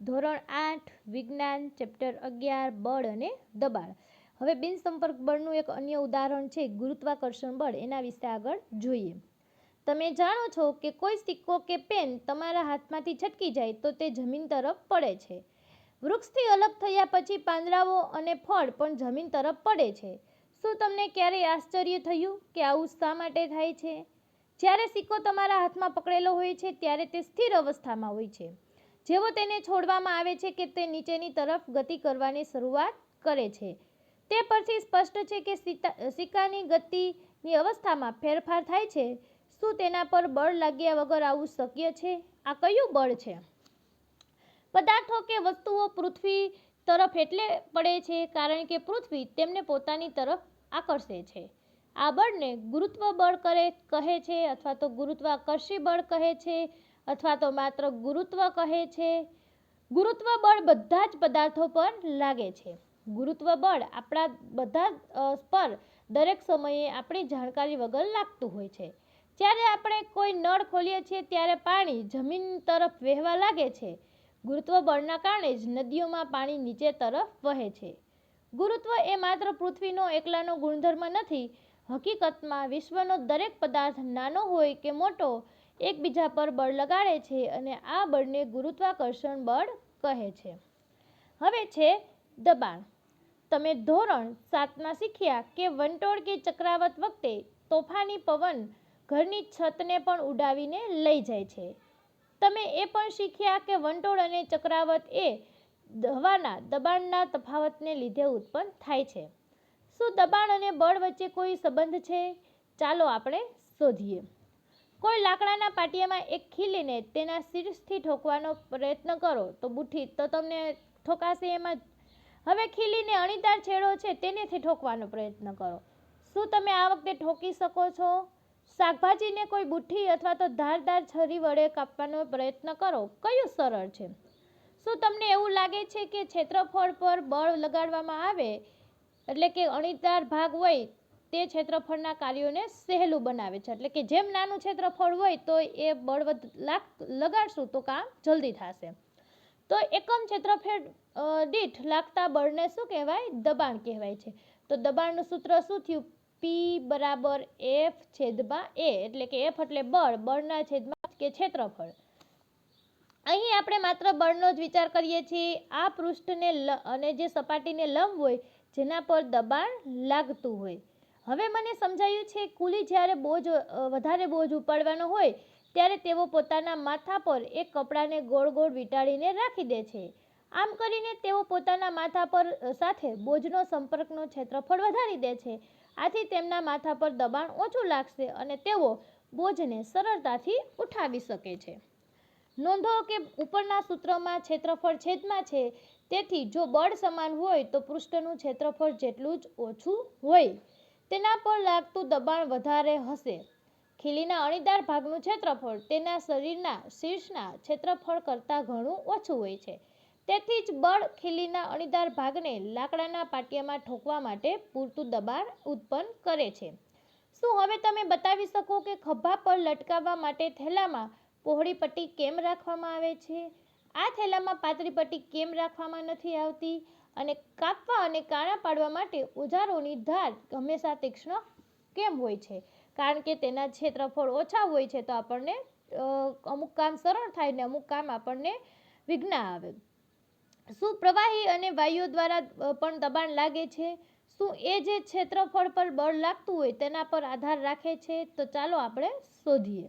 ધોરણ આઠ, વિજ્ઞાન ચેપ્ટર અગિયાર, બળ અને દબાણ. હવે બિનસંપર્ક બળનું એક અન્ય ઉદાહરણ છે ગુરુત્વાકર્ષણ બળ. એના વિશે આગળ જોઈએ. તમે જાણો છો કે કોઈ સિક્કો કે પેન તમારા હાથમાંથી છટકી જાય તો તે જમીન તરફ પડે છે. વૃક્ષથી અલગ થયા પછી પાંદડાઓ અને ફળ પણ જમીન તરફ પડે છે. શું તમને ક્યારેય આશ્ચર્ય થયું કે આવું શા માટે થાય છે? જ્યારે સિક્કો તમારા હાથમાં પકડેલો હોય છે, ત્યારે તે સ્થિર અવસ્થામાં હોય છે. જેવો તેને છોડવામાં આવે છે કે તે નીચેની તરફ ગતિ કરવાની શરૂઆત કરે છે. તે પરથી સ્પષ્ટ છે કે સિક્કાની ગતિની અવસ્થામાં ફેરફાર થાય છે. શું તેના પર બળ લાગ્યા વગર આવું શક્ય છે? આ કયું બળ છે? પદાર્થો કે વસ્તુઓ પૃથ્વી તરફ એટલે પડે છે કારણ કે પૃથ્વી તેમને પોતાની તરફ આકર્ષે છે. આ બળને ગુરુત્વ બળ કરે, કહે છે અથવા તો ગુરુત્વાકર્ષી બળ કહે છે. અથવા તો માત્ર ગુરુત્વ કહે છે. ગુરુત્વ બળ બધા જ પદાર્થો પર લાગે છે. ગુરુત્વ બળ આપણા બધા પર દરેક સમયે આપણી જાણકારી વગર લાગતું હોય છે. જ્યારે આપણે કોઈ નળ ખોલીએ છીએ ત્યારે પાણી જમીન તરફ વહેવા લાગે છે. ગુરુત્વ બળના કારણે જ નદીઓમાં પાણી નીચે તરફ વહે છે. ગુરુત્વ એ માત્ર પૃથ્વીનો એકલાનો ગુણધર્મ નથી. હકીકતમાં વિશ્વનો દરેક પદાર્થ નાનો હોય કે મોટો એકબીજા પર બળ લગાડે છે અને આ બળને ગુરુત્વાકર્ષણ બળ કહે છે. હવે છે દબાણ. તમે ધોરણ સાતમાં શીખ્યા કે વંટોળ કે ચક્રાવત વખતે તોફાની પવન ઘરની છતને પણ ઉડાવીને લઈ જાય છે. તમે એ પણ શીખ્યા કે વંટોળ અને ચક્રાવત એ હવાના દબાણના તફાવતને લીધે ઉત્પન્ન થાય છે. શું દબાણ અને બળ વચ્ચે કોઈ સંબંધ છે? ચાલો આપણે શોધીએ. કોઈ લાકડાના પાટિયામાં એક ખીલીને તેના શીર્ષથી ઠોકવાનો પ્રયત્ન કરો તો બુઠ્ઠી તો તમને ઠોકાશે એમાં હવે ખીલીને અણીદાર છેડો છે તેનેથી ઠોકવાનો પ્રયત્ન કરો. શું તમે આ વખતે ઠોકી શકો છો? શાકભાજીને કોઈ બુઠ્ઠી અથવા તો ધારદાર છરી વડે કાપવાનો પ્રયત્ન કરો. કયું સરળ છે? શું તમને એવું લાગે છે કે ક્ષેત્રફળ પર બળ લગાડવામાં આવે? એટલે કે અણીદાર ભાગ હોય તે ક્ષેત્રફળના કાર્યોને સહેલું બનાવે છે. એટલે કે જેમ નાનું ક્ષેત્રફળ હોય, તો એ બળ વધ- લાગ- લગાડશું તો કામ જલ્દી થશે. તો એકમ ક્ષેત્રફળ દીઠ લાગતા બળને શું કહેવાય? દબાણ કહેવાય છે. તો દબાણનું સૂત્ર શું થયું? પી બરાબર એફ છેદમાં એ એટલે કે એફ એટલે બળ, બળના છેદમાં કે ક્ષેત્રફળ. અહીં આપણે માત્ર બળનો જ વિચાર કરીએ છીએ. આ પૃષ્ઠને અને જે સપાટીને લંબ હોય, જેના પર દબાણ લાગતું હોય. હવે મને સમજાયું છે, કુલી જ્યારે બોજ વધારે બોજ ઉપાડવાનો હોય, ત્યારે તેઓ પોતાના માથા પર એક કપડાને ગોળ ગોળ વીંટાળીને રાખી દે છે. આમ કરીને તેઓ પોતાના માથા પર સાથે બોજનો સંપર્કનો ક્ષેત્રફળ વધારી દે છે. આથી તેમના માથા પર દબાણ ઓછું લાગશે અને તેઓ બોજને સરળતાથી ઉઠાવી શકે છે. નોંધો કે ઉપરના સૂત્રમાં ક્ષેત્રફળ છેદમાં છે, તેથી જો બળ સમાન હોય તો પૃષ્ઠનું ક્ષેત્રફળ જેટલું જ ઓછું હોય. તેના પર લાગતું દબાણ વધારે હશે. ખીલીના અણીદાર ભાગનું ક્ષેત્રફળ તેના શરીરના શીર્ષના ક્ષેત્રફળ કરતાં ઘણું ઓછું હોય છે. તેથી જ બળ ખીલીના અણીદાર ભાગને લાકડાના પાટિયામાં ઠોકવા માટે પૂરતું દબાણ ઉત્પન્ન કરે છે. શું હવે તમે બતાવી શકો કે ખભા પર લટકાવવા માટે થેલામાં પહોળી પટ્ટી કેમ રાખવામાં આવે છે? આ થેલામાં પાતળી પટ્ટી કેમ રાખવામાં નથી આવતી? અને કાપવા અને કાણા પાડવા માટે ઓજારોની ધાર હંમેશા તીક્ષ્ણ કેમ હોય છે? કારણ કે તેના ક્ષેત્રફળ ઓછા હોય છે તો આપણને અમુક કામ સરળ થાય ને અમુક કામ આપણને વિઘ્ન આવે. શું પ્રવાહી અને વાયુઓ દ્વારા પણ દબાણ લાગે છે? શું એ જે ક્ષેત્રફળ પર બળ લાગતું હોય તેના પર આધાર રાખે છે? તો ચાલો આપણે શોધીએ.